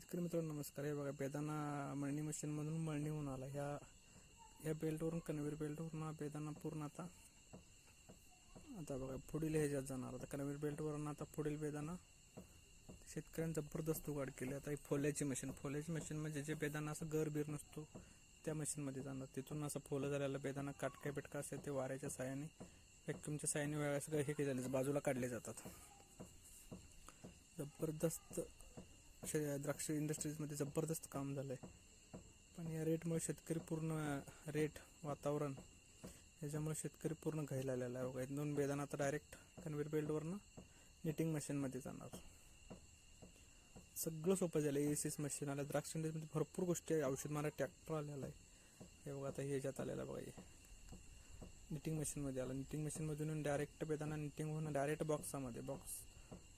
शेतकरी मित्रांनो नमस्कार. हे बघा बेदाना मळणी मशीनमधून मळणी होऊन आला. ह्या ह्या बेल्टवरून कन्व्हेअर बेल्टवरून हा बेदाना पूर्ण आता आता बघा पुढील ह्याच्यात जाणार. आता कन्व्हेर बेल्टवरून आता पुढील बेदाना शेतकऱ्यांनी जबरदस्त उघाड केली. आता ही फोल्याची मशीन फोल्याची मशीन म्हणजे जे बेदाना असं गर बीर नसतो त्या मशीनमध्ये जाणार. तिथून असं फोलं झालेलं बेदाना काटका बिटका असते ते वाऱ्याच्या साह्याने व्हॅक्युमच्या साह्याने वेळा सगळं हे केलेले बाजूला काढले जातात. जबरदस्त अशा द्राक्ष इंडस्ट्रीजमध्ये जबरदस्त काम झालं आहे पण या रेटमुळे शेतकरी पूर्ण रेट वातावरण याच्यामुळे शेतकरी पूर्ण घायला आलेला आहे. बघा दोन बेदाना आता डायरेक्ट कन्व्हेअर बेल्टवरनं निटिंग मशीनमध्ये जाणार. सगळं सोपं झालं ए सी मशीन आलं द्राक्ष इंडस्ट्रीमध्ये भरपूर गोष्टी आहे. औषध मारा ट्रॅक्टर आलेला आहे. हे बघा आता हे ह्याच्यात आलेलं बघा हे. निटिंग मशीनमध्ये आलं. निटिंग मशीनमधून डायरेक्ट बेदाना निटिंग होऊन डायरेक्ट बॉक्सामध्ये बॉक्स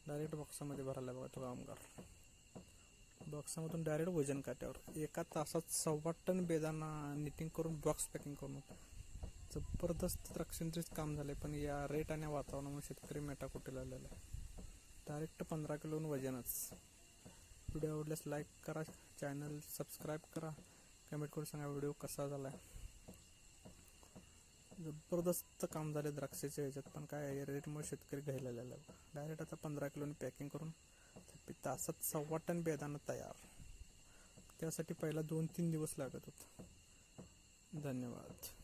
डायरेक्ट बॉक्सामध्ये भरायला बघा तो कामगार. बॉक्सामधून डायरेक्ट वजन काट्यावर. एका तासात सव्वा टन बेदाना निटिंग करून बॉक्स पॅकिंग करून जबरदस्त द्राक्षांचेच काम झाले पण या रेट आणि वातावरणामुळे शेतकरी मेटाकुटीला आलेला आहे. डायरेक्ट पंधरा किलोन वजनच. व्हिडिओ आवडल्यास लाईक करा चॅनल सबस्क्राईब करा. कमेंट करून सांगा व्हिडिओ कसा झाला जबरदस्त काम झाले द्राक्षाच्या ह्याच्यात पण काय रेटमुळे शेतकरी घ्यायला आलेला डायरेक्ट आता पंधरा किलोने पॅकिंग करून तासात सव्वा टन बेदाणा तयार. त्यासाठी पहिला दोन तीन दिवस लागत होता. धन्यवाद.